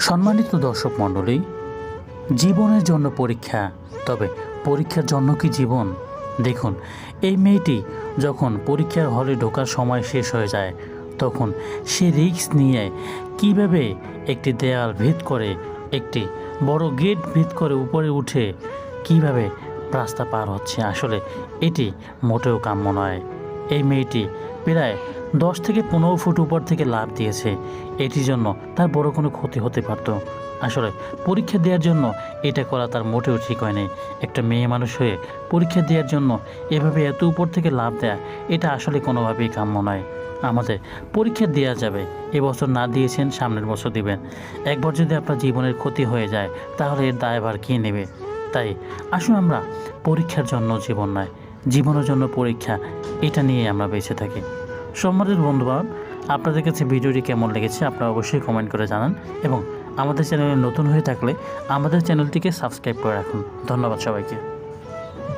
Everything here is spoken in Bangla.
সম্মানিত দর্শক মণ্ডলী, জীবনের জন্য পরীক্ষা, তবে পরীক্ষার জন্য কি জীবন? দেখুন, এই মেয়েটি যখন পরীক্ষার হলে ঢোকার সময় শেষ হয়ে যায়, তখন সে রিস্ক নিয়ে কীভাবে একটি দেয়াল ভেদ করে, একটি বড় গেট ভেদ করে উপরে উঠে কীভাবে রাস্তা পার হচ্ছে, আসলে এটি মোটেও কাম্য নয়। এই মেয়েটি প্রায় দশ থেকে পনেরো ফুট উপর থেকে লাভ দিয়েছে। এটির জন্য তার বড় কোনো ক্ষতি হতে পারত। আসলে পরীক্ষা দেওয়ার জন্য এটা করা তার মোটেও ঠিক হয়নি। একটা মেয়ে মানুষ হয়ে পরীক্ষা দেওয়ার জন্য এভাবে এত উপর থেকে লাভ দেয়া, এটা আসলে কোনোভাবেই কাম্য নয়। আমাদের পরীক্ষা দেওয়া যাবে। এবছর না দিয়েছেন, সামনের বছর দিবেন। একবার যদি আপনার জীবনের ক্ষতি হয়ে যায়, তাহলে এর দায়ভার কে নেবে? তাই আসুন আমরা পরীক্ষার জন্য জীবন নয়। জীবনের জন্য পরীক্ষা, এটা নিয়ে আমরা বেঁচে থাকি। সম্মানিত বন্ধুবান আপনাদের কাছে ভিডিওটি কেমন লেগেছে আপনারা অবশ্যই কমেন্ট করে জানান এবং আমাদের চ্যানেলে নতুন হয়ে থাকলে আমাদের চ্যানেলটিকে সাবস্ক্রাইব করে রাখুন। ধন্যবাদ সবাইকে।